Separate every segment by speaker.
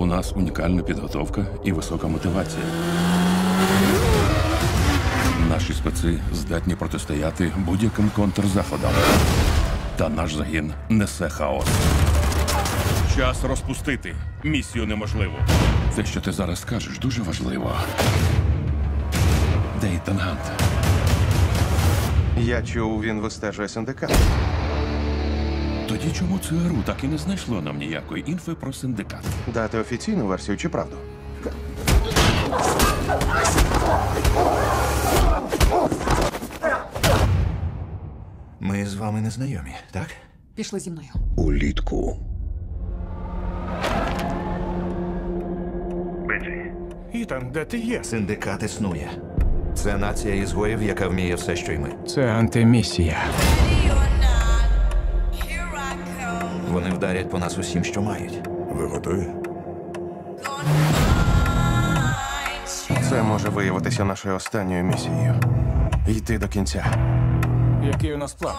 Speaker 1: У нас унікальна підготовка і висока мотивація. Наші специ здатні протистояти будь-яким контрзаходам. Та наш загін несе хаос. Час розпустити місію неможливу. Те, що ти зараз скажеш, дуже важливо. Де Ітан Гант?
Speaker 2: Я чув, він вистежує синдикат.
Speaker 1: Тоді чому ЦРУ так і не знайшло нам ніякої інфи про синдикат?
Speaker 2: Дати офіційну версію чи правду?
Speaker 3: Ми з вами не знайомі, так?
Speaker 4: Пішли зі мною.
Speaker 5: Улітку.
Speaker 6: Ітан, де ти є?
Speaker 3: Синдикат існує. Це нація ізгоїв, яка вміє все, що й ми.
Speaker 6: Це антимісія.
Speaker 3: Вони вдарять по нас усім, що мають.
Speaker 5: Ви готові?
Speaker 2: Це може виявитися нашою останньою місією. Йти до кінця.
Speaker 6: Який у нас план?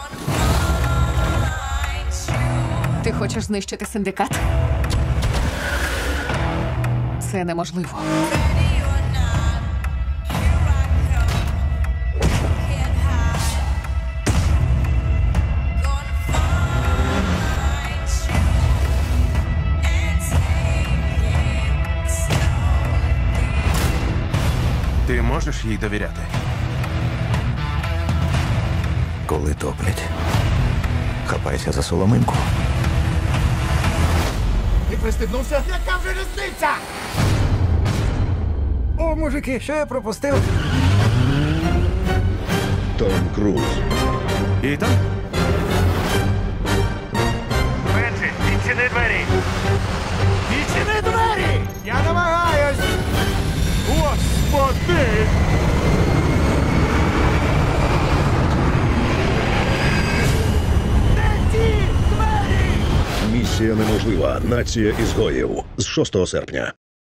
Speaker 4: Ти хочеш знищити синдикат? Це неможливо.
Speaker 2: Ти можеш їй довіряти?
Speaker 3: Коли топлять, хапайся за соломинку.
Speaker 6: Ти пристебнувся? Яка вже різниця? О, мужики, що я пропустив?
Speaker 5: Том Круз.
Speaker 2: Ітан?
Speaker 6: Бенджі,
Speaker 5: Місія неможлива. Нація ізгоїв з 6 серпня.